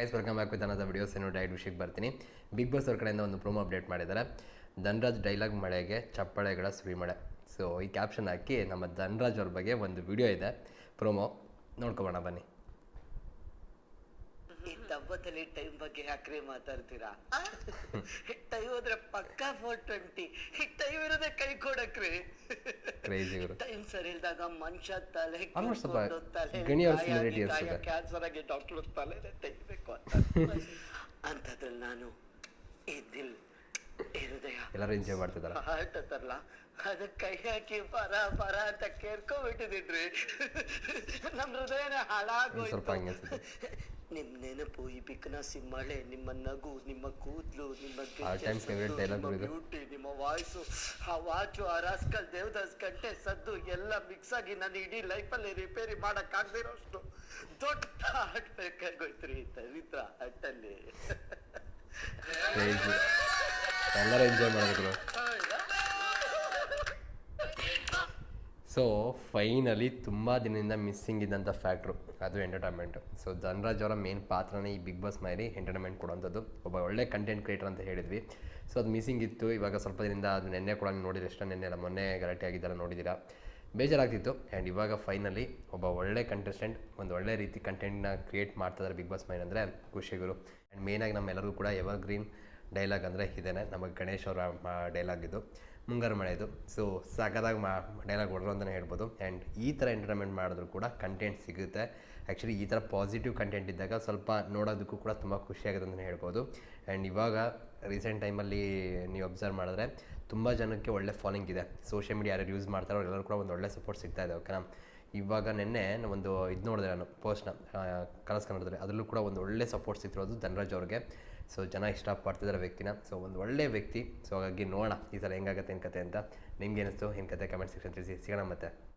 Guys welcome back with ಅನ್ನೋದ videos ಏನು diet ವಿಷಯಕ್ಕೆ ಬರ್ತೀನಿ. ಬಿಗ್ ಬಾಸ್ ಅವ್ರ ಕಡೆಯಿಂದ ಒಂದು ಪ್ರೋಮೋ ಅಪ್ಡೇಟ್ ಮಾಡಿದ್ದಾರೆ. ಧನ್ರಾಜ್ ಡೈಲಾಗ್ ಮಳೆಗೆ ಚಪ್ಪಳೆಗಳ ಸುರಿಮಳೆ ಸೊ ಈ ಕ್ಯಾಪ್ಷನ್ ಹಾಕಿ ನಮ್ಮ ಧನ್ರಾಜ್ ಅವ್ರ ಬಗ್ಗೆ ಒಂದು ವಿಡಿಯೋ ಇದೆ. ಪ್ರೋಮೋ ನೋಡ್ಕೊಬೋಣ ಬನ್ನಿ. ಈ ಟೈಮ್ ಬಗ್ಗೆ ಯಾಕ್ರಿ ಮಾತಾಡ್ತೀರಾ? ಟೈಮ್ ಹೋದ್ರೆ ಪಕ್ಕಾ ಫೋರ್ ಟ್ವೆಂಟಿ ಟೈಮ್ ಇರೋದೇ ಕೈ ಕೊಡಕ್ರಿ ಟೈಮ್ ಸರಿ ಇಲ್ದಾಗ ಮನುಷ್ಯ ತಲೆ ಅವ್ರ ಕ್ಯಾನ್ಸರ್ ಆಗಿ ಡಾಕ್ಟರ್ ತಲೆ ತೆಗಿಬೇಕು ಅಂತ ಅಂತದ್ರಲ್ಲಿ ನಾನು ಈ ದಿಲ್ ಈ ಹೃದಯ ಎಲ್ಲರೂ ಎಂಜಾಯ್ ಮಾಡ್ತಿದ್ದಾರೆ ಹಾರ್ಟ್ ಅಂತಾರಲ್ಲ ಅದಕ್ಕೆ ಕೈ ಹಾಕಿ ಪರ ಪರ ಅಂತ ಕೇರ್ಕೊಂಡ್ಬಿಟ್ಟಿದ್ರಿ ನಮ್ಮ ಹೃದಯನೇ ಹಾಳಾಗೋಯ್ತು ಸ್ವಲ್ಪ ಹಂಗೆ ನಿಮ್ ನೆನಪು ಈ ಬಿಕ್ನಾಸಿ ಮಳೆ ನಿಮ್ಮ ನಗು ನಿಮ್ಮ ಕೂದ್ಲು ನಿಮ್ಮ. ಬ್ಯೂಟಿ ನಿಮ್ಮ ವಾಯ್ಸು ಆ ವಾಚು ಆ ರಾಸ್ಕಲ್ ದೇವದಾಸ್ ಗಂಟೆ ಸದ್ದು ಎಲ್ಲ ಮಿಕ್ಸ್ ಆಗಿ ನಾನು ಇಡೀ ಲೈಫಲ್ಲಿ ರಿಪೇರಿ ಮಾಡಕ್ ಅಷ್ಟು ದೊಡ್ಡ ಹಾಟ್ ಬೇಕಾಗೋಯ್ತ್ರಿ ಈ ದರಿದ್ರ ಹಟ್ಟಲ್ಲಿ. ಎಲ್ಲರೂ ಎಂಜಾಯ್ ಮಾಡಿದ್ರು ಸೊ ಫೈನಲಿ ತುಂಬ ದಿನದಿಂದ ಮಿಸ್ಸಿಂಗ್ ಇದ್ದಂಥ ಫ್ಯಾಕ್ಟ್ರು ಅದು ಎಂಟರ್ಟೈನ್ಮೆಂಟು ಸೊ ಧನ್ರಾಜ್ ಅವರ ಮೇನ್ ಪಾತ್ರನೇ ಈ ಬಿಗ್ ಬಾಸ್ ಮೈಲಿ ಎಂಟರ್ಟೈನ್ಮೆಂಟ್ ಕೊಡುವಂಥದ್ದು. ಒಬ್ಬ ಒಳ್ಳೆ ಕಂಟೆಂಟ್ ಕ್ರಿಯೇಟರ್ ಅಂತ ಹೇಳಿದ್ವಿ. ಸೊ ಅದು ಮಿಸ್ಸಿಂಗ್ ಇತ್ತು. ಇವಾಗ ಸ್ವಲ್ಪ ದಿನದಿಂದ ಅದು ನೆನ್ನೆ ಕೂಡ ನೋಡಿದ್ರೆ ನೆನ್ನೆ ಅಲ್ಲ, ಮೊನ್ನೆ ಗಲಾಟೆ ಆಗಿದ್ದಾರೆ ನೋಡಿದ್ದೀರಾ? ಬೇಜಾರಾಗ್ತಿತ್ತು. ಆ್ಯಂಡ್ ಇವಾಗ ಫೈನಲಿ ಒಬ್ಬ ಒಳ್ಳೆ ಕಂಟೆಸ್ಟೆಂಟ್ ಒಂದು ಒಳ್ಳೆ ರೀತಿ ಕಂಟೆಂಟ್ನ ಕ್ರಿಯೇಟ್ ಮಾಡ್ತಾ ಇದ್ದಾರೆ ಬಿಗ್ ಬಾಸ್ ಮೈನ್ ಅಂದರೆ ಖುಷಿಗಳು ಆ್ಯಂಡ್ ಮೇನಾಗಿ ನಮ್ಮೆಲ್ಲರಿಗೂ ಕೂಡ ಎವರ್ ಗ್ರೀನ್ ಡೈಲಾಗ್ ಅಂದರೆ ಇದೇನೆ, ನಮಗೆ ಗಣೇಶ್ ಅವರ ಡೈಲಾಗ್ ಇದು, ಮುಂಗಾರು ಮಳೆ ಇದು ಸೊ ಸಾಕಾದಾಗ ಮಾ ಡೈಲಾಗ್ ಹೊಡೆದ್ರು ಅಂತಲೇ ಹೇಳ್ಬೋದು. ಆ್ಯಂಡ್ ಈ ಥರ ಎಂಟರ್ಟೈನ್ಮೆಂಟ್ ಮಾಡಿದ್ರು ಕೂಡ ಕಂಟೆಂಟ್ ಸಿಗುತ್ತೆ. ಆ್ಯಕ್ಚುಲಿ ಈ ಥರ ಪಾಸಿಟಿವ್ ಕಂಟೆಂಟ್ ಇದ್ದಾಗ ಸ್ವಲ್ಪ ನೋಡೋದಕ್ಕೂ ಕೂಡ ತುಂಬ ಖುಷಿಯಾಗುತ್ತೆ ಅಂತಲೇ ಹೇಳ್ಬೋದು. ಆ್ಯಂಡ್ ಇವಾಗ ರೀಸೆಂಟ್ ಟೈಮಲ್ಲಿ ನೀವು ಅಬ್ಸರ್ವ್ ಮಾಡಿದ್ರೆ ತುಂಬ ಜನಕ್ಕೆ ಒಳ್ಳೆ ಫಾಲೋಯಿಂಗ್ ಇದೆ. ಸೋಷಿಯಲ್ ಮೀಡಿಯಾ ಯಾರು ಯೂಸ್ ಮಾಡ್ತಾರೋ ಎಲ್ಲರೂ ಕೂಡ ಒಂದು ಒಳ್ಳೆ ಸಪೋರ್ಟ್ ಸಿಗ್ತಾ ಇದೆ ಓಕೆನಾ ಇವಾಗ ನಿನ್ನೆ ಒಂದು ಇದು ನೋಡಿದೆ ನಾನು ಪೋಸ್ಟ್ನ ಕನಸು ಕನ್ನಡದಲ್ಲಿ ಅದರಲ್ಲೂ ಕೂಡ ಒಂದು ಒಳ್ಳೆ ಸಪೋರ್ಟ್ ಸಿಗ್ತಿರೋದು ಧನರಾಜ್ ಅವ್ರಿಗೆ. ಸೊ ಜನ ಇಷ್ಟಪಡ್ತಿದ್ದಾರೆ ವ್ಯಕ್ತಿನ. ಸೊ ಒಂದು ಒಳ್ಳೆ ವ್ಯಕ್ತಿ. ಸೊ ಹಾಗಾಗಿ ನೋಡೋಣ ಈ ಸಲ ಹೆಂಗಾಗತ್ತೆ ಏನು ಕತೆ ಅಂತ. ನಿಮ್ಗೆ ಏನಿಸ್ತು? ಏನು ಕತೆ? ಕಮೆಂಟ್ ಸೆಕ್ಷನ್ ತಿಳಿಸಿ. ಸಿಗೋಣ ಮತ್ತೆ.